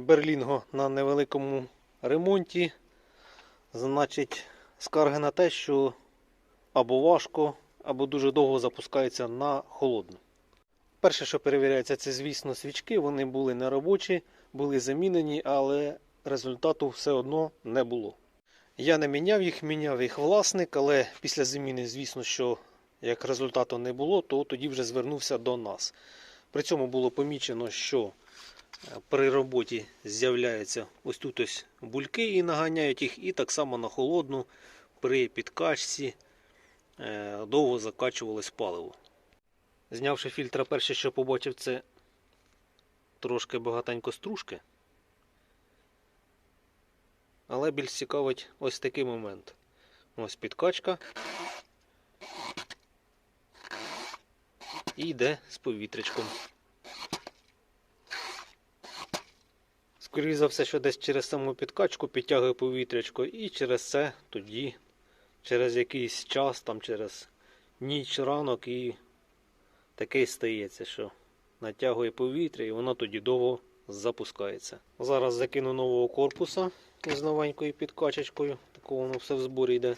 Берлінго на невеликому ремонті. Значить, скарги на те, що або важко, або дуже довго запускається на холодну. Перше, що перевіряється, це, звісно, свічки. Вони були неробочі, були замінені, але результату все одно не було. Я не міняв їх, міняв їх власник, але після заміни, звісно, що як результату не було, то тоді вже звернувся до нас. При цьому було помічено, що при роботі з'являються ось тут ось бульки і наганяють їх, і так само на холодну при підкачці е, довго закачувалось паливо. Знявши фільтра, перше, що побачив, це трошки багатенько стружки. Але більш цікавить ось такий момент. Ось підкачка. І йде з повітрячком. Скоріше що десь через саму підкачку підтягує повітрячко, і через це тоді, через якийсь час, там через ніч, ранок, і таке стається, що натягує повітря і воно тоді довго запускається. Зараз закину нового корпуса із новенькою підкачечкою. Такого воно все в зборі йде.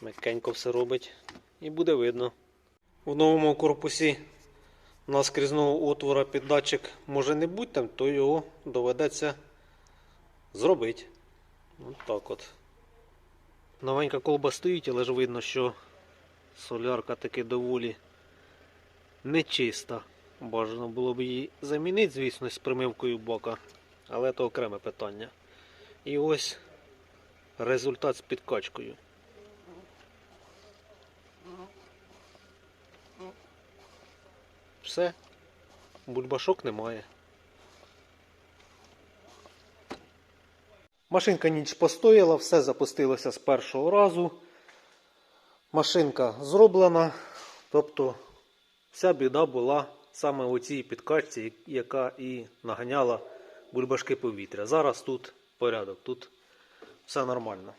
М'якенько все робить. І буде видно. У новому корпусі наскрізного отвора під датчик може не бути там, то його доведеться зробити. От так от. Новенька колба стоїть, але ж видно, що солярка таки доволі нечиста. Бажано було б її замінити, звісно, з примивкою бака, але то окреме питання. І ось результат з підкачкою. Все, бульбашок немає. Машинка ніч постояла, все запустилося з першого разу. Машинка зроблена, тобто вся біда була саме у цій підкачці, яка і наганяла бульбашки повітря. Зараз тут порядок, тут все нормально.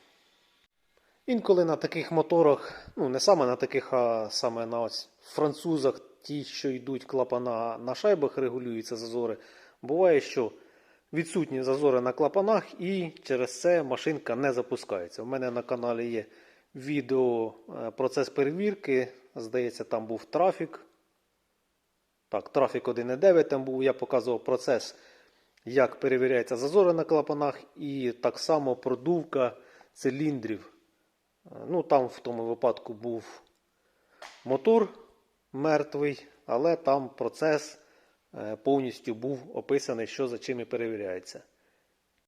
Інколи на таких моторах, ну не саме на таких, а саме на ось французах, ті, що йдуть клапана на шайбах, регулюються зазори. Буває, що відсутні зазори на клапанах і через це машинка не запускається. У мене на каналі є відео е, процес перевірки. Здається, там був трафік. Так, трафік 1.9 там був. Я показував процес, як перевіряються зазори на клапанах, і так само продувка циліндрів. Е, Ну, там в тому випадку був мотор мертвий, але там процес е, повністю був описаний, що за чим і перевіряється.